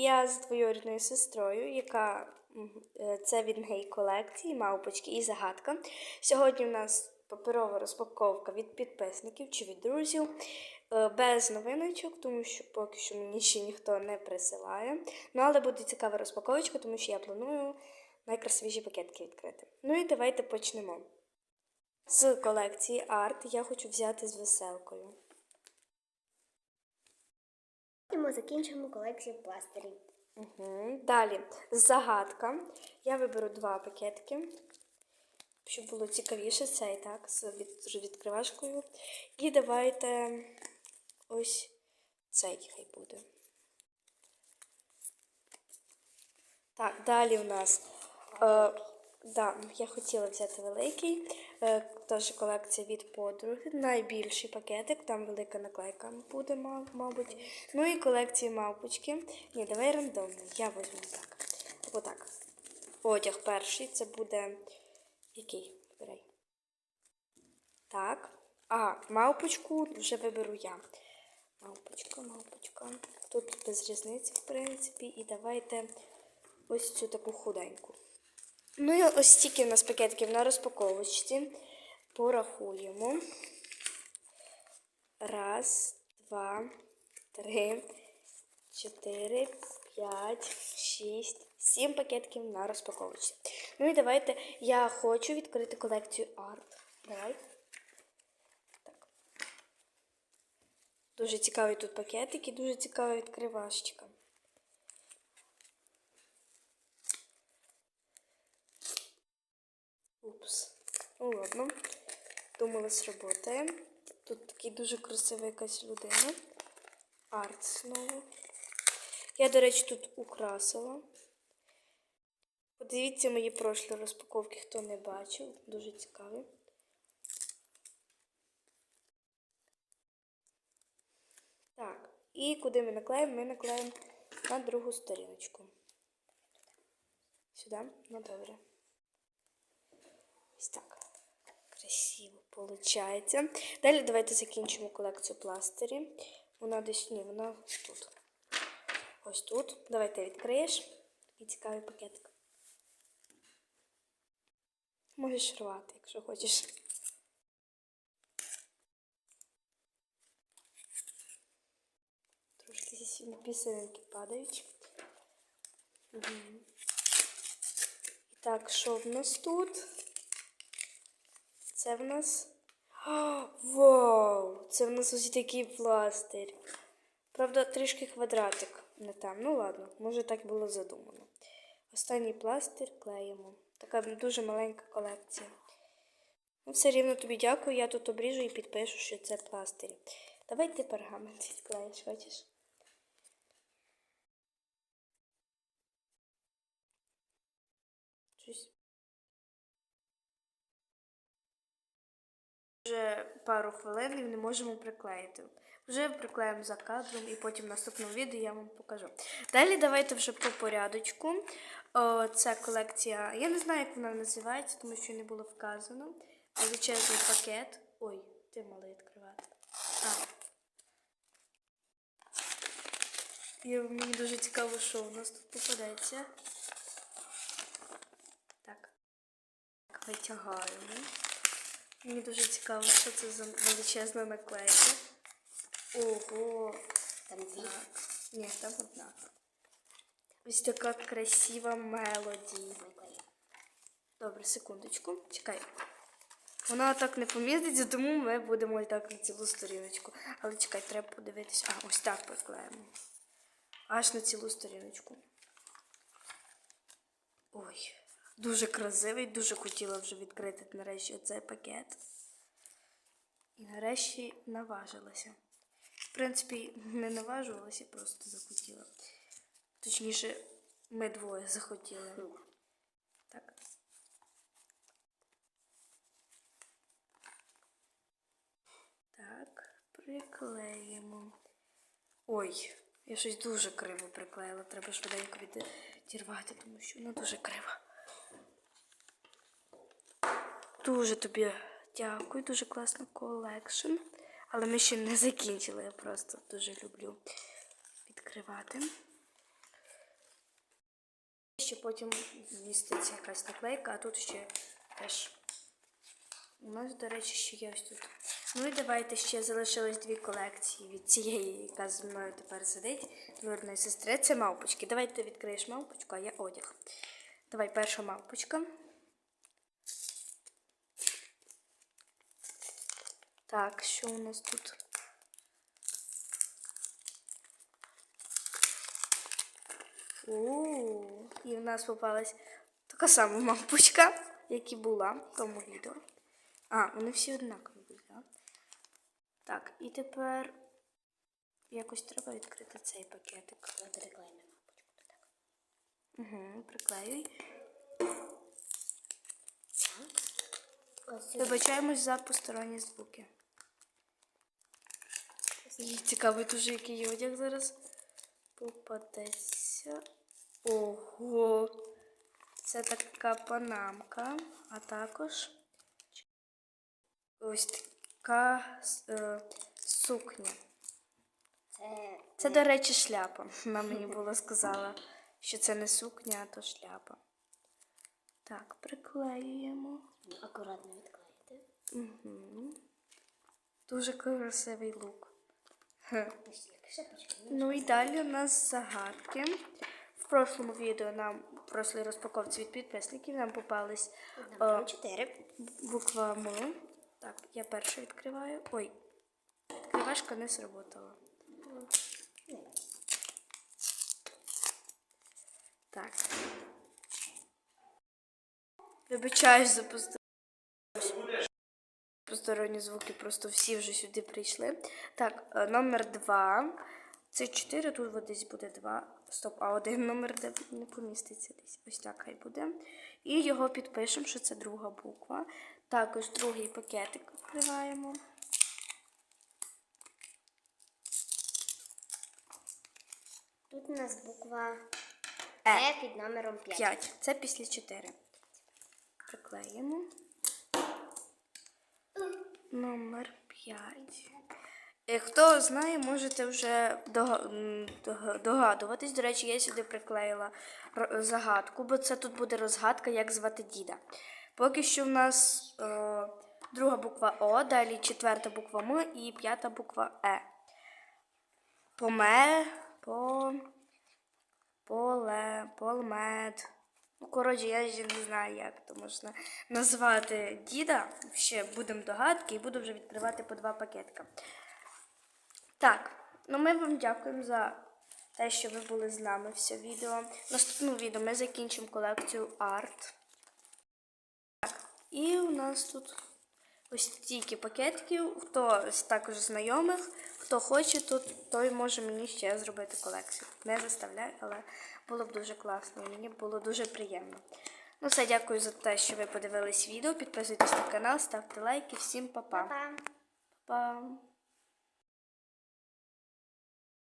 я з двоюрідною сестрою, яка е, це від неї колекції, мавпочки і загадка. Сьогодні у нас паперова розпаковка від підписників чи від друзів. е, Без новиночок, тому що поки що мені ще ніхто не присилає. Ну, але буде цікава розпаковочка, тому що я планую найкрасивіші пакетки відкрити. Ну і давайте почнемо. З колекції арт я хочу взяти з веселкою. Ми закінчимо колекцію пластирів. Угу. Далі загадка. Я виберу два пакетики, щоб було цікавіше цей, так, з від, відкривашкою. І давайте ось цей хай буде. Так, далі у нас. Е, да, я хотіла взяти великий. Е, теж колекція від подруги. Найбільший пакетик, там велика наклейка буде, мабуть. Ну і колекції мавпочки. Ні, давай рандомно. Я візьму так. Або так. Одяг перший. Це буде. Який? Вибирай. Так. А, мавпочку вже виберу я. Мавпочка, мавпочка. Тут без різниці, в принципі. І давайте ось цю таку худеньку. Ну і ось стільки у нас пакетиків на розпаковочці. Порахуємо. Раз, два, три, чотири, п'ять, шість, сім пакетиків на розпаковочці. Ну і давайте я хочу відкрити колекцію арт. Давай. Так. Дуже цікавий тут пакетик і дуже цікава відкривашечка. Упс. Ну ладно. Думала, сработає. Тут такий дуже красива якась людина. Арт знову. Я, до речі, тут украсила. Подивіться мої прошлі розпаковки, хто не бачив. Дуже цікаві. Так, і куди ми наклеїмо? Ми наклеїмо на другу сторіночку. Сюди? Ну добре. Ось так. Красиво виходить. Далі давайте закінчимо колекцію пластирів. Вона десь ні, вона тут. Ось тут. Давайте відкриєш. Такий цікавий пакетик. Можеш рвати, якщо хочеш. Трошки зі пісенки падають. І так, що в нас тут? Це в нас. А, вау! Це в нас ось такий пластир. Правда, трішки квадратик не там. Ну ладно, може так було задумано. Останній пластир клеїмо. Така дуже маленька колекція. Ну, все рівно тобі дякую, я тут обріжу і підпишу, що це пластирі. Давай ти пергамент відклеїш, хочеш? Щось. Вже пару хвилин і не можемо приклеїти. Вже приклеїмо за кадром і потім в наступному відео я вам покажу. Далі давайте вже по порядочку. О, це колекція, я не знаю, як вона називається, тому що не було вказано. Величезний пакет. Ой, ти малий відкривати. А. І мені дуже цікаво, що у нас тут попадеться. Так. Так, витягаємо. Мені дуже цікаво, що це за величезна наклейка. Ого! Там дві. Ні, там одна. Ось така красива мелодія. Добре, секундочку. Чекай. Вона так не поміститься, тому ми будемо і так на цілу сторіночку. Але чекай, треба подивитися. А, ось так приклеїмо. Аж на цілу сторіночку. Ой, дуже красивий, дуже хотіла вже відкрити нарешті цей пакет. І нарешті наважилася. В принципі, не наважувалася, просто захотіла. Точніше, ми двоє захотіли. Так. Так, приклеїмо. Ой, я щось дуже криво приклеїла. Треба швиденько відірвати, тому що воно дуже криво. Дуже тобі дякую, дуже класна колекшн. Але ми ще не закінчили, я просто дуже люблю відкривати. ще потім вміститься якась наклейка, а тут ще теж. У нас, до речі, ще є ось тут. Ну і давайте ще залишилось дві колекції від цієї, яка зі мною тепер сидить, двоюрідної сестри. Це мавпочки. Давай ти відкриєш мавпочку, а я одяг. Давай перша мавпочка. Так, що у нас тут? У, і в нас попалась така сама мавпочка, як і була в тому відео. А, вони всі однакові будуть, так? Так, і тепер якось треба відкрити цей пакетик. Приклеїмо мапочку. Так. Угу, приклеюй. Ось. Вибачаємось за посторонні звуки. І цікаво дуже, який одяг зараз попадеться. Ого! Це така панамка, а також ось така е, сукня. Це до речі, шляпа. Вона мені була сказала, що це не сукня, а то шляпа. Так, приклеюємо. акуратно відклеїти. Угу. Дуже красивий лук. Хе. Ось як шапочка. Ну і далі у нас загадки. В прошлому відео нам, в прошлій розпаковці від підписників, нам попались Номер е, 4. буква М. Так, я першу відкриваю. Ой, відкривашка не сработала. Так. Вибачаюсь за посторонні. Звуки, просто всі вже сюди прийшли. Так, е, номер два. Це 4, тут от десь буде 2. Стоп, а один номер де не поміститься десь. Ось так хай буде. І його підпишемо, що це друга буква. Також другий пакетик відкриваємо. Тут у нас буква Е. Е під номером 5. 5. Це після 4. Приклеїмо. Номер 5. Е, Хто знає, можете вже догадуватись. До речі, я сюди приклеїла загадку, бо це тут буде розгадка, як звати діда. Поки що в нас е, друга буква О, далі четверта буква М і п'ята буква Е. Поме, по, поле, полмед. Ну, коротше, я ще не знаю, як то можна назвати діда. Ще будемо догадки і буду вже відкривати по два пакетика. Так, ну ми вам дякуємо за те, що ви були з нами все відео. Наступному відео ми закінчимо колекцію арт. Так, і у нас тут ось стільки пакетиків. Хто також знайомих, хто хоче, тут, той може мені ще зробити колекцію. Не заставляю, але було б дуже класно мені було дуже приємно. Ну все, дякую за те, що ви подивились відео. Підписуйтесь на канал, ставте лайки. Всім. Па-па. Па-па.